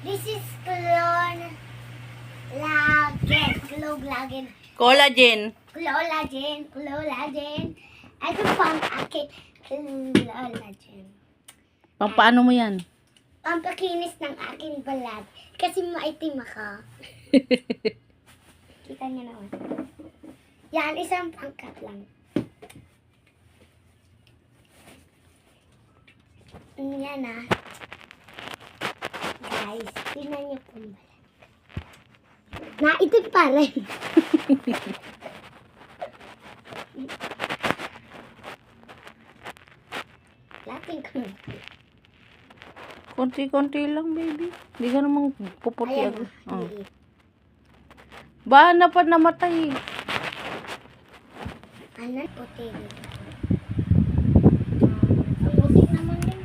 This is clone lagen. Clone lagen. Collagen. Collagen. Collagen. Ito pa ang akin. Collagen. Pang paano mo yan? Pampakinis ng aking balat. Kasi maitim ako. Kita niyo naman. Yan, isang pangkat lang. Yan ah. Guys, tingnan niyo po balat. Naitim pa rin. Lating ko. Konti-konti lang, baby. Hindi ka namang puputi Ayan agad. ah. Oh. liit. Ba, na pa namatay. Ano? Puti dito. Ang puti naman din.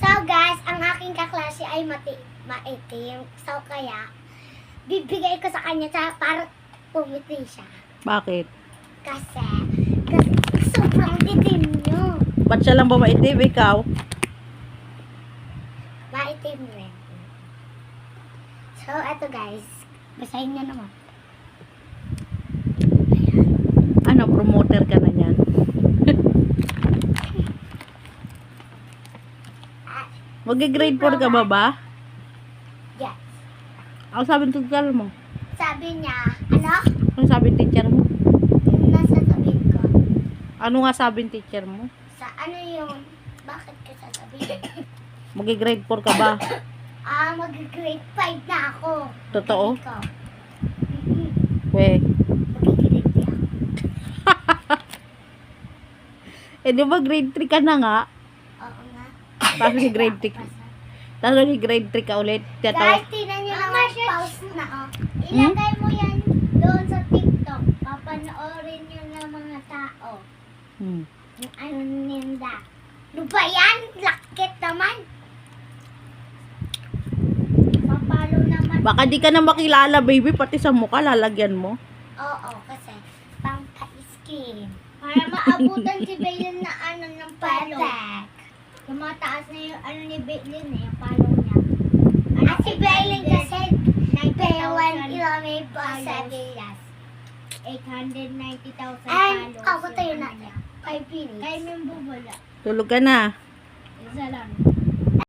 So guys, ang aking kaklase ay mati maitim. So kaya, bibigay ko sa kanya sa para pumiti siya. Bakit? Kasi, kasi sobrang itim nyo. Ba't siya lang ba maitim? Ikaw? Maitim rin. So, eto guys. Basahin niyo naman. Ano, promoter ka na yan? Ah, Mag-grade 4 ka ba ba? yes. Ako sabi ng tugal mo. Sabi niya, ano? Ano sabi ng teacher mo? Nasa sabi ko. Ano nga sabi ng teacher mo? Sa ano yung, bakit ka sasabihin? Mag-grade 4 ka ba? Ah, mag-grade 5 na ako. Totoo? Mm-mm. We. Mag-grade 3 ako. Eh, di ba grade 3 ka na nga? Tapos si grade 3 ka. Tapos si grade 3 ka ulit. Guys, Tatawa. tingnan nyo naman pause na oh. Ilagay mo yan doon sa TikTok. Papanoorin nyo ng mga tao. Hmm. Yung ano ninda. Ano ba yan? Lakit naman. Papalo naman. Baka di ka na makilala, baby. Pati sa mukha, lalagyan mo. Oo, kasi pang skin Para maabutan si Bailin na ano ng palo. Tumataas na yung ano ni Bailin eh, yung palo niya. Ano si Bailin kasi Bailin ilami ba Sevillas. 890,000 Ay, followers. ako tayo na ano niya. Five minutes. Kay Mimbubula. Tulog ka na. Isa lang.